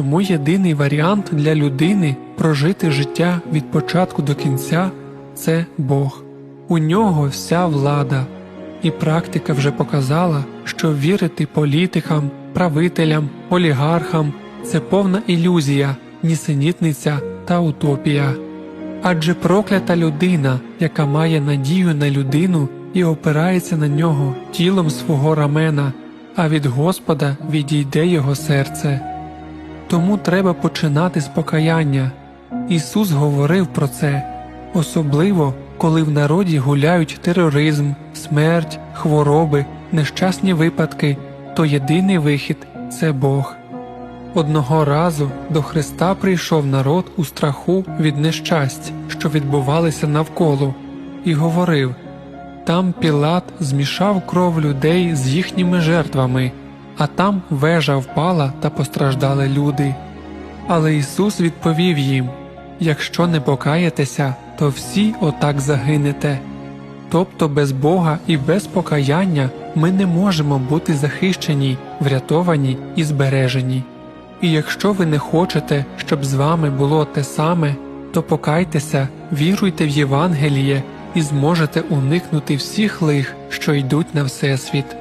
Тому єдиний варіант для людини прожити життя від початку до кінця це Бог. У нього вся влада. І практика вже показала, що вірити політикам, правителям, олігархам це повна ілюзія, нісенітниця та утопія. Адже проклята людина, яка має надію на людину і опирається на нього тілом свого рамена, а від Господа відійде його серце. Тому треба починати з покаяння. Ісус говорив про це, особливо коли в народі гуляють тероризм, смерть, хвороби, нещасні випадки, то єдиний вихід це Бог. Одного разу до Христа прийшов народ у страху від нещасть, що відбувалися навколо, і говорив там Пілат змішав кров людей з їхніми жертвами, а там вежа впала та постраждали люди. Але Ісус відповів їм Якщо не покаєтеся, то всі отак загинете. Тобто без Бога і без покаяння ми не можемо бути захищені, врятовані і збережені. І якщо ви не хочете, щоб з вами було те саме, то покайтеся, віруйте в Євангеліє і зможете уникнути всіх лих, що йдуть на Всесвіт.